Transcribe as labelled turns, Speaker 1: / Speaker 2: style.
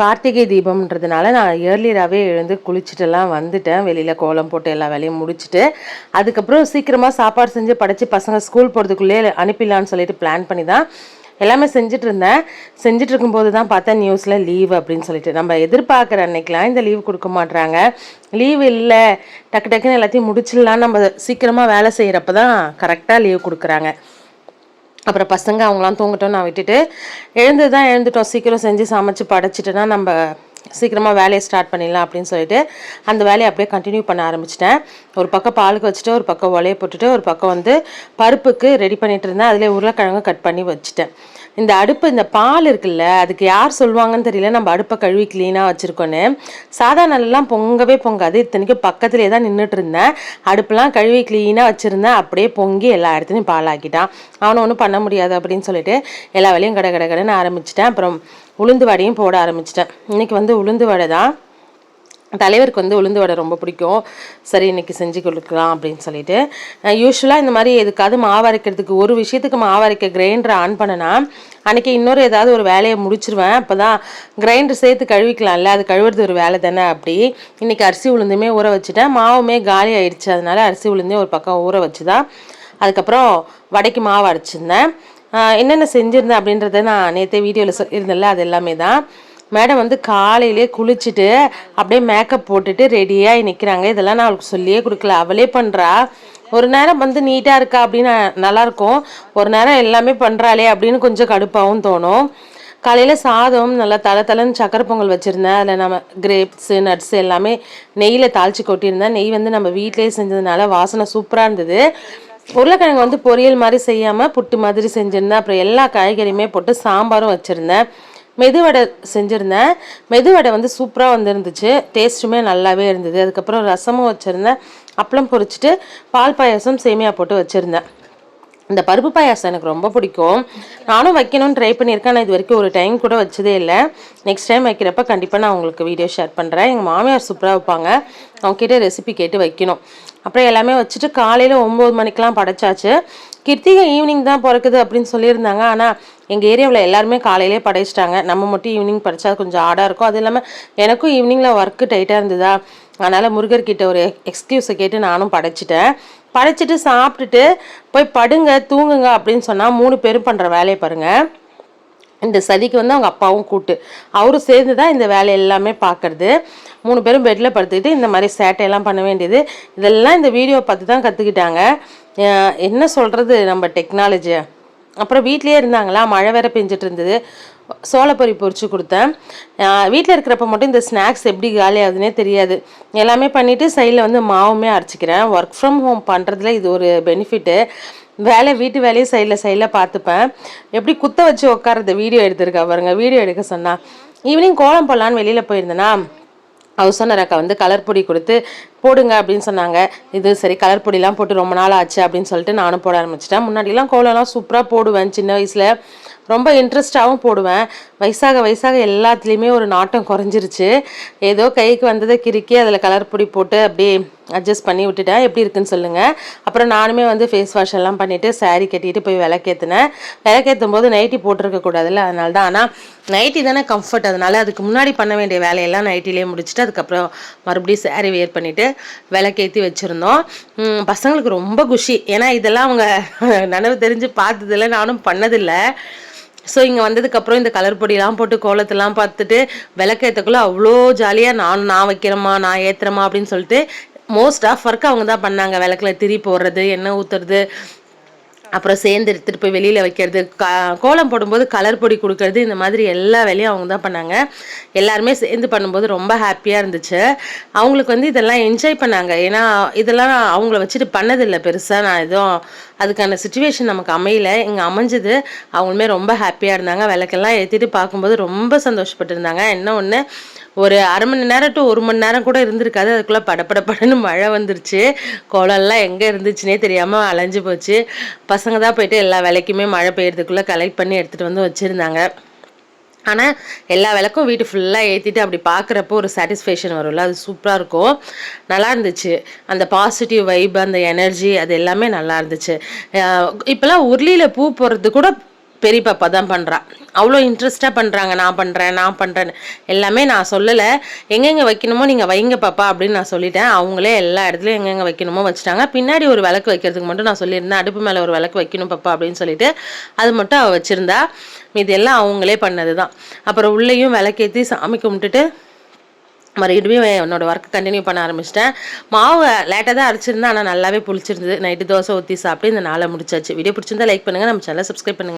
Speaker 1: கார்த்திகை தீபம்ன்றதுனால நான் இயர்லியராகவே எழுந்து குளிச்சுட்டுலாம் வந்துட்டேன். வெளியில் கோலம் போட்டு எல்லா வேலையும் முடிச்சுட்டு அதுக்கப்புறம் சீக்கிரமாக சாப்பாடு செஞ்சு படித்து பசங்க ஸ்கூல் போகிறதுக்குள்ளே அனுப்பிடலான்னு சொல்லிட்டு பிளான் பண்ணி தான் எல்லாமே செஞ்சுட்டு இருந்தேன் செஞ்சுட்டு இருக்கும்போது தான் பார்த்தேன் நியூஸில் லீவ் அப்படின்னு சொல்லிட்டு. நம்ம எதிர்பார்க்குற அன்னைக்கெலாம் இந்த லீவ் கொடுக்க மாட்றாங்க. லீவ் இல்லை. டக்கு டக்குன்னு எல்லாத்தையும் முடிச்சிடலாம் நம்ம சீக்கிரமாக வேலை செய்கிறப்ப தான் கரெக்டாக லீவ் கொடுக்குறாங்க. அப்புறம் பசங்க அவங்களாம் தூங்கட்டும் நான் விட்டுட்டு எழுந்து தான் எழுந்துட்டோம். சீக்கிரம் செஞ்சு சமைச்சு படைச்சிட்டுனா நம்ம சீக்கிரமாக வேலையை ஸ்டார்ட் பண்ணிடலாம் அப்படின்னு சொல்லிட்டு அந்த வேலையை அப்படியே கண்டினியூ பண்ண ஆரம்பிச்சிட்டேன். ஒரு பக்கம் பாலுக்கு வச்சுட்டு ஒரு பக்கம் ஒலையை போட்டுட்டு ஒரு பக்கம் வந்து பருப்புக்கு ரெடி பண்ணிட்டு இருந்தேன். அதிலே உருளைக்கிழங்கு கட் பண்ணி வச்சுட்டேன். இந்த அடுப்பு இந்த பால் இருக்குல்ல அதுக்கு யார் சொல்லுவாங்கன்னு தெரியல நம்ம அடுப்பை கழுவி க்ளீனாக வச்சுருக்கோன்னு. சாதா நல்லா பொங்கவே பொங்காது. இத்தனைக்கும் பக்கத்துலேயே தான் நின்றுட்டு இருந்தேன் அடுப்பெல்லாம் கழுவி க்ளீனாக வச்சுருந்தேன். அப்படியே பொங்கி எல்லா இடத்துலையும் பால் ஆக்கிட்டான். அவனை ஒன்றும் பண்ண முடியாது அப்படின்னு சொல்லிட்டு எல்லா வேலையும் கடை கடை கடைன்னு ஆரம்பிச்சிட்டேன். அப்புறம் உளுந்து வடையும் போட ஆரம்பிச்சிட்டேன். இன்றைக்கி வந்து உளுந்து வடை தான். தலைவருக்கு வந்து உளுந்து வடை ரொம்ப பிடிக்கும். சரி இன்னைக்கு செஞ்சு கொடுக்கலாம் அப்படின்னு சொல்லிட்டு. யூஸ்வலாக இந்த மாதிரி எதுக்காவது மாவு அரைக்கிறதுக்கு ஒரு விஷயத்துக்கு மாவு அரைக்க கிரைண்டரை ஆன் பண்ணனா அன்றைக்கி இன்னொரு ஏதாவது ஒரு வேலையை முடிச்சிருவேன். அப்போ தான் கிரைண்டர் சேர்த்து கழுவிக்கலாம்ல அது கழுவுறது ஒரு வேலை தானே அப்படி. இன்றைக்கி அரிசி உளுந்துமே ஊற வச்சுட்டேன். மாவுமே காலி ஆயிடுச்சு. அதனால அரிசி உளுந்தே ஒரு பக்கம் ஊற வச்சு தான் அதுக்கப்புறம் வடைக்கு மாவு அரைச்சிருந்தேன். என்னென்ன செஞ்சுருந்தேன் அப்படின்றத நான் நேற்று வீடியோவில் சொல்லியிருந்தேன்ல அது எல்லாமே தான் மேடம் வந்து காலையிலே குளிச்சுட்டு அப்படியே மேக்கப் போட்டுட்டு ரெடியாக நிற்கிறாங்க இதெல்லாம் நான் அவளுக்கு சொல்லியே கொடுக்கல. அவளே பண்ணுறா ஒரு நேரம் வந்து நீட்டாக இருக்கா அப்படின்னு நல்லாயிருக்கும் ஒரு நேரம் எல்லாமே பண்ணுறாளே அப்படின்னு கொஞ்சம் கடுப்பாகவும் தோணும். காலையில் சாதம் நல்லா தலை தலைன்னு சக்கரை பொங்கல் வச்சுருந்தேன். அதில் நம்ம கிரேப்ஸு நட்ஸ் எல்லாமே நெய்யில் தாளித்து கொட்டியிருந்தேன். நெய் வந்து நம்ம வீட்டிலே செஞ்சதுனால வாசனை சூப்பராக இருந்தது. உருளைக்கிழங்கு வந்து பொரியல் மாதிரி செய்யாமல் புட்டு மாதிரி செஞ்சுருந்தேன். அப்புறம் எல்லா காய்கறியுமே போட்டு சாம்பாரும் வச்சுருந்தேன். மெதுவடை செஞ்சுருந்தேன். மெதுவடை வந்து சூப்பராக வந்துருந்துச்சு. டேஸ்ட்டுமே நல்லாவே இருந்தது. அதுக்கப்புறம் ரசமும் வச்சுருந்தேன். அப்பளம் பொரிச்சிட்டு பால் பாயாசம் சேமியா போட்டு வச்சுருந்தேன். இந்த பருப்பு பாயாசம் எனக்கு ரொம்ப பிடிக்கும். நானும் வைக்கணும்னு ட்ரை பண்ணியிருக்கேன். ஆனால் இது வரைக்கும் ஒரு டைம் கூட வச்சதே இல்லை. நெக்ஸ்ட் டைம் வைக்கிறப்ப கண்டிப்பாக நான் உங்களுக்கு வீடியோ ஷேர் பண்ணுறேன் எங்கள் மாமியார் சூப்பராக வைப்பாங்க. அவங்ககிட்ட ரெசிபி கேட்டு வைக்கணும். அப்புறம் எல்லாமே வச்சுட்டு காலையில் ஒம்பது மணிக்கெலாம் படைச்சாச்சு. கிருத்திகை ஈவினிங் தான் பிறக்குது அப்படின்னு சொல்லியிருந்தாங்க. ஆனால் எங்கள் ஏரியாவில் எல்லாருமே காலையிலே படைச்சிட்டாங்க. நம்ம மட்டும் ஈவினிங் படைச்சா கொஞ்சம் ஆடாக இருக்கும். அது இல்லாமல் எனக்கும் ஈவினிங்கில் ஒர்க்கு டைட்டாக இருந்ததா? அதனால் முருகர்கிட்ட ஒரு எக்ஸ்கியூஸை கேட்டு நானும் படைச்சிட்டேன். படைச்சிட்டு சாப்பிட்டுட்டு போய் படுங்க தூங்குங்க அப்படின்னு சொன்னால் மூணு பேரும் பண்ணுற வேலையை பாருங்கள் இந்த சதிக்கு வந்து அவங்க அப்பாவும் கூட்டு. அவரும் சேர்ந்து தான் இந்த வேலை எல்லாமே பார்க்கறது மூணு பேரும் பெட்டில் படுத்துக்கிட்டு இந்த மாதிரி சேட்டையெல்லாம் பண்ண வேண்டியது. இதெல்லாம் இந்த வீடியோ பார்த்து தான் கற்றுக்கிட்டாங்க என்ன சொல்கிறது நம்ம டெக்னாலஜி அப்புறம் வீட்லேயே இருந்தாங்களா? மழை வேற பெஞ்சிட்டு இருந்தது. சோளப்பொரி பொறிச்சு கொடுத்தேன். வீட்டில் இருக்கிறப்ப மட்டும் இந்த ஸ்நாக்ஸ் எப்படி காலி ஆகுதுன்னே தெரியாது. எல்லாமே பண்ணிவிட்டு சைடில் வந்து மாவுமே அரைச்சிக்கிறேன். ஒர்க் ஃப்ரம் ஹோம் பண்ணுறதுல இது ஒரு பெனிஃபிட்டு வேலை வீட்டு வேலையும் சைடில் சைடில் பார்த்துப்பேன். எப்படி குத்த வச்சு உட்காரது வீடியோ எடுத்திருக்கா பாருங்க. வீடியோ எடுக்க சொன்னா ஈவினிங் கோலம் போடலான்னு வெளியில் போயிருந்தேன்னா ஹவுஸ் ஓனர் அக்கா வந்து கலர் பொடி கொடுத்து போடுங்க அப்படின்னு சொன்னாங்க. இது சரி கலர் பொடிலாம் போட்டு ரொம்ப நாள் ஆச்சு அப்படின்னு சொல்லிட்டு நானும் போட ஆரம்பிச்சிட்டேன். முன்னாடிலாம் கோலம்லாம் சூப்பராக போடுவேன் சின்ன வயசில். ரொம்ப இன்ட்ரெஸ்டாகவும் போடுவேன். வயசாக வயசாக எல்லாத்துலேயுமே ஒரு நாட்டம் குறைஞ்சிருச்சு. ஏதோ கைக்கு வந்ததை கிறுக்கி அதில் கலர் பொடி போட்டு அப்படியே அட்ஜஸ்ட் பண்ணி விட்டுட்டேன் எப்படி இருக்குன்னு சொல்லுங்கள் அப்புறம் நானுமே வந்து ஃபேஸ் வாஷ் எல்லாம் பண்ணிவிட்டு சாரீ கட்டிட்டு போய் விளக்கேற்றினேன் விளக்கேற்றும் போது நைட்டி போட்டிருக்கக்கூடாதுல்ல அதனால தான் ஆனால் நைட்டி தானே கம்ஃபர்ட் அதனால அதுக்கு முன்னாடி பண்ண வேண்டிய வேலையெல்லாம் நைட்டிலே முடிச்சுட்டு அதுக்கப்புறம் மறுபடியும் சாரீ வேர் பண்ணிவிட்டு விளக்கேற்றி வச்சுருந்தோம். பசங்களுக்கு ரொம்ப குஷி. ஏன்னா இதெல்லாம் அவங்க நனவு தெரிஞ்சு பார்த்ததில்ல நானும் பண்ணதில்லை. ஸோ இங்கே வந்ததுக்கப்புறம் இந்த கலர் பொடியெலாம் போட்டு கோலத்தெல்லாம் பார்த்துட்டு விளக்கேற்றக்குள்ளே அவ்வளோ ஜாலியாக நான் நான் வைக்கிறேம்மா நான் ஏற்றுறேம்மா அப்படின்னு சொல்லிட்டு மோஸ்ட் ஆஃப் ஒர்க் அவங்க தான் பண்ணாங்க. விளக்குல திரி போடுறது எண்ணெய் ஊற்றுறது அப்புறம் சேர்ந்து எடுத்துகிட்டு போய் வெளியில் வைக்கிறது க கோலம் போடும்போது கலர் பொடி கொடுக்கறது இந்த மாதிரி எல்லா வேலையும் அவங்க தான் பண்ணாங்க. எல்லாருமே சேர்ந்து பண்ணும்போது ரொம்ப ஹாப்பியாக இருந்துச்சு. அவங்களுக்கு வந்து இதெல்லாம் என்ஜாய் பண்ணாங்க. ஏன்னா இதெல்லாம் அவங்கள வச்சுட்டு பண்ணதில்லை. பெருசாக நான் எதுவும் அதுக்கான சுச்சுவேஷன் நமக்கு அமையல. இங்கே அமைஞ்சது அவங்களுமே ரொம்ப ஹாப்பியாக இருந்தாங்க. விளக்கெல்லாம் ஏற்றிட்டு பார்க்கும்போது ரொம்ப சந்தோஷப்பட்டிருந்தாங்க. என்ன ஒன்று ஒரு அரை மணி நேரம் டு ஒரு மணி நேரம் கூட இருந்திருக்காது. அதுக்குள்ளே படப்படப்படன்னு மழை வந்துருச்சு. குளம்லாம் எங்கே இருந்துச்சுனே தெரியாமல் அலைஞ்சு போச்சு. பசங்க தான் போயிட்டு எல்லா விலைக்குமே மழை பெய்யறதுக்குள்ளே கலெக்ட் பண்ணி எடுத்துகிட்டு வந்து வச்சுருந்தாங்க. ஆனால் எல்லா விளக்கும் வீட்டு ஃபுல்லாக ஏற்றிட்டு அப்படி பார்க்குறப்போ ஒரு சாட்டிஸ்ஃபேக்ஷன் வரும்ல அது சூப்பராக இருக்கும். நல்லா இருந்துச்சு. அந்த பாசிட்டிவ் வைப் அந்த எனர்ஜி அது எல்லாமே நல்லா இருந்துச்சு. இப்போல்லாம் உருளியில் பூ போடுறது கூட பெரிய பாப்பா தான் பண்ணுறா அவ்வளோ இன்ட்ரெஸ்ட்டாக பண்ணுறாங்க நான் பண்ணுறேன் நான் பண்ணுறேன்னு எல்லாமே நான் சொல்லலை. எங்கெங்கே வைக்கணுமோ நீங்கள் வைங்க பாப்பா அப்படின்னு நான் சொல்லிட்டேன். அவங்களே எல்லா இடத்துலையும் எங்கெங்கே வைக்கணுமோ வச்சுட்டாங்க. பின்னாடி ஒரு விளக்கு வைக்கிறதுக்கு மட்டும் நான் சொல்லியிருந்தேன். அடுப்பு மேலே ஒரு விளக்கு வைக்கணும் பாப்பா அப்படின்னு சொல்லிட்டு அது மட்டும் அவள் வச்சுருந்தா. இது எல்லாம் அவங்களே பண்ணது தான் அப்புறம் உள்ளேயும் விளக்கேற்றி சாமி கும்பிட்டுட்டு மறுபடியும் என்னோட ஒர்க் கண்டினியூ பண்ண ஆரம்பிச்சிட்டேன். மாவு லேட்டாக தான் அரைச்சிருந்தேன். ஆனால் நல்லாவே புளிச்சிருந்தது. நைட்டு தோசை ஊற்றி சாப்பிட்டு இந்த நாளை முடிச்சாச்சு. வீடியோ பிடிச்சிருந்தா லைக் பண்ணுங்கள் நம்ம சேனலை சப்ஸ்கிரைப் பண்ணுங்கள்